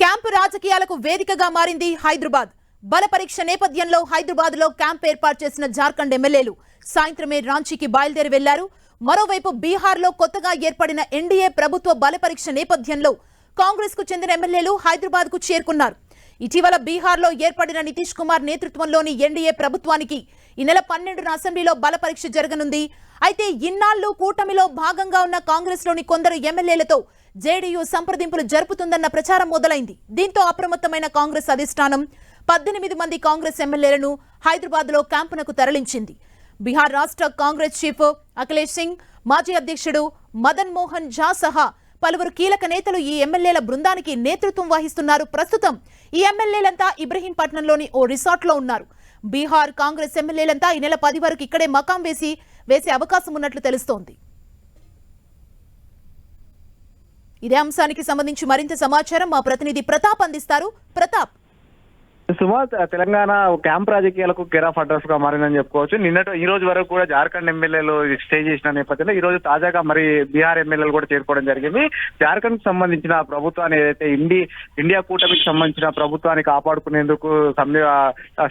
Camp రాజకీయాలకు వేదికగా మారింది హైదరాబాద్. బల పరీక్ష నేపథ్యంలో హైదరాబాద్లో క్యాంప్ ఏర్పాటు చేసిన జార్ఖండ్ ఎమ్మెల్యేలు సాయంత్రమే రాంచీకి బయలుదేరి వెళ్ళారు. మరోవైపు బీహార్లో కొత్తగా ఏర్పడిన ఎన్డీఏ ప్రభుత్వ బల పరీక్ష నేపథ్యంలో కాంగ్రెస్కు చెందిన ఎమ్మెల్యేలు హైదరాబాద్కు చేరుకున్నారు. ఇటీవల బీహార్లో ఏర్పడిన నితీష్ కుమార్ నేతృత్వంలోని ఎన్డీఏ ప్రభుత్వానికి ఈ నెల పన్నెండున అసెంబ్లీలో బల పరీక్ష జరగనుంది. అయితే ఇన్నాళ్ళు కూటమిలో భాగంగా ఉన్న కాంగ్రెస్లోని కొందరు ఎమ్మెల్యేలతో జేడీయూ సంప్రదింపులు జరుపుతుందన్న ప్రచారం మొదలైంది. దీంతో అప్రమత్తమైన కాంగ్రెస్ అధిష్టానం పద్దెనిమిది మంది కాంగ్రెస్ ఎమ్మెల్యేలను హైదరాబాద్లో క్యాంపునకు తరలించింది. బీహార్ రాష్ట్ర కాంగ్రెస్ చీఫ్ అఖిలేష్ సింగ్ మాజీ అధ్యక్షుడు మదన్ మోహన్ ఝా సహా పలువురు కీలక నేతలు ఈ ఎమ్మెల్యేల బృందానికి నేతృత్వం వహిస్తున్నారు. ప్రస్తుతం ఈ ఎమ్మెల్యేలంతా ఇబ్రహీంపట్నంలోని ఓ రిసార్ట్లో ఉన్నారు. బీహార్ కాంగ్రెస్ ఎమ్మెల్యేలంతా ఈ నెల పది వరకు ఇక్కడే మకాం వేసి వేసే అవకాశం ఉన్నట్లు తెలుస్తోంది. ఇదే అంశానికి సంబంధించి మరింత సమాచారం మా ప్రతినిధి ప్రతాప్ అందిస్తారు. ప్రతాప్. సుమా తెలంగాణ క్యాంప్ రాజకీయాలకు కేర్ అడ్రస్గా మారిందని చెప్పుకోవచ్చు. నిన్నటి ఈ రోజు వరకు కూడా జార్ఖండ్ ఎమ్మెల్యేలు స్టే చేసిన నేపథ్యంలో ఈ రోజు తాజాగా మరి బీహార్ ఎమ్మెల్యేలు కూడా చేరుకోవడం జరిగింది. జార్ఖండ్కు సంబంధించిన ప్రభుత్వాన్ని ఏదైతే ఇండి ఇండియా కూటమికి సంబంధించిన ప్రభుత్వాన్ని కాపాడుకునేందుకు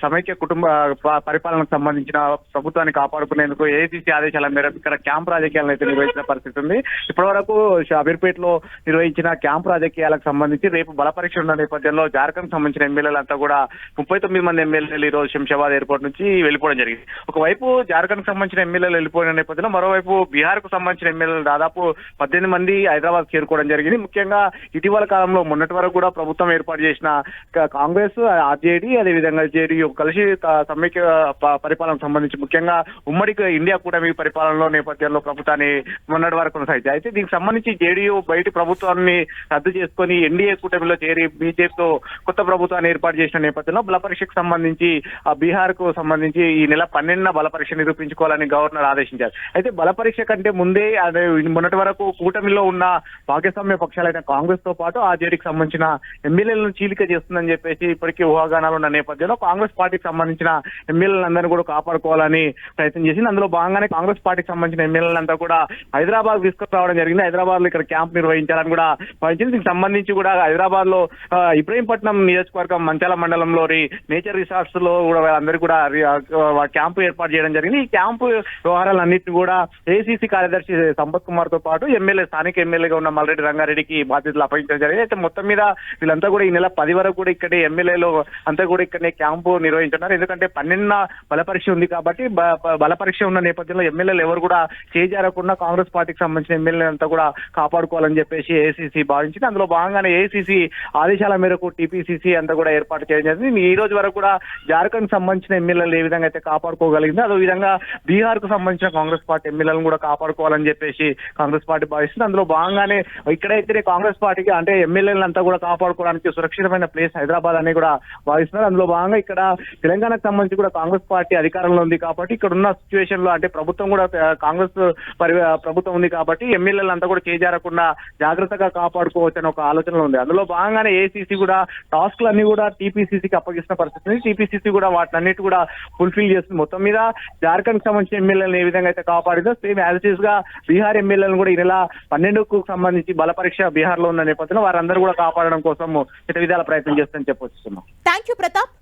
సమైక్య కుటుంబ ప- పరిపాలనకు సంబంధించిన ప్రభుత్వాన్ని కాపాడుకునేందుకు ఏసీసీ ఆదేశాల మేరకు ఇక్కడ క్యాంప్ రాజకీయాలను అయితే నిర్వహించిన పరిస్థితి ఉంది. ఇప్పటి వరకు అమీర్పేటలో నిర్వహించిన క్యాంప్ రాజకీయాలకు సంబంధించి రేపు బలపరీక్ష ఉన్న నేపథ్యంలో జార్ఖండ్ సంబంధించిన ఎమ్మెల్యేలంతా కూడా ముప్పై తొమ్మిది మంది ఎమ్మెల్యేలు ఈ రోజు శంషాబాద్ ఎయిర్పోర్ట్ నుంచి వెళ్ళిపోవడం జరిగింది. ఒకవైపు జార్ఖండ్ సంబంధించిన ఎమ్మెల్యేలు వెళ్ళిపోయిన నేపథ్యంలో మరోవైపు బీహార్కు సంబంధించిన ఎమ్మెల్యేలు దాదాపు పద్దెనిమిది మంది హైదరాబాద్ చేరుకోవడం జరిగింది. ముఖ్యంగా ఇటీవల కాలంలో మొన్నటి వరకు కూడా ప్రభుత్వం ఏర్పాటు చేసిన కాంగ్రెస్ ఆర్జేడీ అదేవిధంగా జేడీయూ కలిసి త- సమైక్య పరిపాలనకు సంబంధించి ముఖ్యంగా ఉమ్మడి ఇండియా కూటమి పరిపాలనలో నేపథ్యంలో ప్రభుత్వాన్ని మొన్నటి వరకు కొనసాగింది అయితే దీనికి సంబంధించి జేడీయూ బయటి ప్రభుత్వాన్ని రద్దు చేసుకొని ఎన్డీఏ కూటమిలో చేరి బీజేపీతో కొత్త ప్రభుత్వాన్ని ఏర్పాటు చేసిన నేపథ్యంలో బల పరీక్షకు సంబంధించి ఆ బీహార్కు సంబంధించి ఈ నెల పన్నెండున బల పరీక్ష నిరూపించుకోవాలని గవర్నర్ ఆదేశించారు. అయితే బల పరీక్ష కంటే ముందే అదే మొన్నటి వరకు కూటమిలో ఉన్న భాగస్వామ్య పక్షాలైన కాంగ్రెస్తో పాటు ఆ జేడీకి సంబంధించిన ఎమ్మెల్యేలను చీలిక చేస్తుందని చెప్పేసి ఇప్పటికీ ఊహాగానాలు ఉన్న నేపథ్యంలో కాంగ్రెస్ పార్టీకి సంబంధించిన ఎమ్మెల్యేలందరినీ కూడా కాపాడుకోవాలని ప్రయత్నం చేసింది. అందులో భాగంగానే కాంగ్రెస్ పార్టీకి సంబంధించిన ఎమ్మెల్యేలంతా కూడా హైదరాబాద్ తీసుకురావడం జరిగింది. హైదరాబాద్లో ఇక్కడ క్యాంప్ నిర్వహించాలని కూడా భావించింది. దీనికి సంబంధించి కూడా హైదరాబాద్లో ఇబ్రహీంపట్నం నియోజకవర్గం మంచాల మండలం మండలంలోని నేచర్ రిసార్ట్స్లో కూడా అందరూ కూడా క్యాంపు ఏర్పాటు చేయడం జరిగింది. ఈ క్యాంపు వ్యవహారాలన్నింటినీ కూడా ఏసీసీ కార్యదర్శి సంపత్ కుమార్తో పాటు ఎమ్మెల్యే స్థానిక ఎమ్మెల్యేగా ఉన్న మల్రెడ్డి రంగారెడ్డికి బాధ్యతలు అప్పగించడం జరిగింది. అయితే మొత్తం మీద వీళ్ళంతా కూడా ఈ నెల పది వరకు కూడా ఇక్కడే ఎమ్మెల్యేలు అంతా కూడా ఇక్కడనే క్యాంపు నిర్వహించున్నారు. ఎందుకంటే పన్నెండున బలపరీక్ష ఉంది కాబట్టి బలపరీక్ష ఉన్న నేపథ్యంలో ఎమ్మెల్యేలు ఎవరు కూడా చేజారకుండా కాంగ్రెస్ పార్టీకి సంబంధించిన ఎమ్మెల్యే అంతా కూడా కాపాడుకోవాలని చెప్పేసి ఏసీసీ భావించింది. అందులో భాగంగానే ఏసీసీ ఆదేశాల మేరకు టీపీసీసీ అంతా కూడా ఏర్పాటు చేయడం అనేది ఈ రోజు వరకు కూడా జార్ఖండ్ సంబంధించిన ఎమ్మెల్యేలు ఏ విధంగా అయితే కాపాడుకోగలిగింది అదే విధంగా బీహార్కు సంబంధించిన కాంగ్రెస్ పార్టీ ఎమ్మెల్యేలను కూడా కాపాడుకోవాలని చెప్పేసి కాంగ్రెస్ పార్టీ భావిస్తుంది. అందులో భాగంగానే ఇక్కడైతే కాంగ్రెస్ పార్టీకి అంటే ఎమ్మెల్యేలను అంతా కూడా కాపాడుకోవడానికి సురక్షితమైన ప్లేస్ హైదరాబాద్ అని కూడా భావిస్తున్నారు. అందులో భాగంగా ఇక్కడ తెలంగాణకు సంబంధించి కూడా కాంగ్రెస్ పార్టీ అధికారంలో ఉంది కాబట్టి ఇక్కడ ఉన్న సిచ్యువేషన్లో అంటే ప్రభుత్వం కూడా కాంగ్రెస్ పరి ప్రభుత్వం ఉంది కాబట్టి ఎమ్మెల్యేలు అంతా కూడా చేజారకుండా జాగ్రత్తగా కాపాడుకోవచ్చు అనే ఒక ఆలోచనలో ఉంది. అందులో భాగంగానే ఏసీసీ కూడా టాస్క్లు అన్ని కూడా టీపీసీకి అప్పగిస్తున్న పరిస్థితి ఉంది. టీపీసీసీ కూడా వాటిని అన్నిటి కూడా ఫుల్ఫిల్ చేస్తుంది. మొత్తం మీద జార్ఖండ్ సంబంధించిన ఎమ్మెల్యేలను ఏ విధంగా అయితే కాపాడిందో సేమ్ యాజ్ ఇట్గా బీహార్ ఎమ్మెల్యేలను కూడా ఈ నెల పన్నెండుకు సంబంధించి బల పరీక్ష బీహార్లో ఉన్న నేపథ్యంలో వారందరూ కూడా కాపాడడం కోసం ఇతర విధాల ప్రయత్నం చేస్తుందని చెప్పొచ్చు థ్యాంక్ యూ ప్రతాప్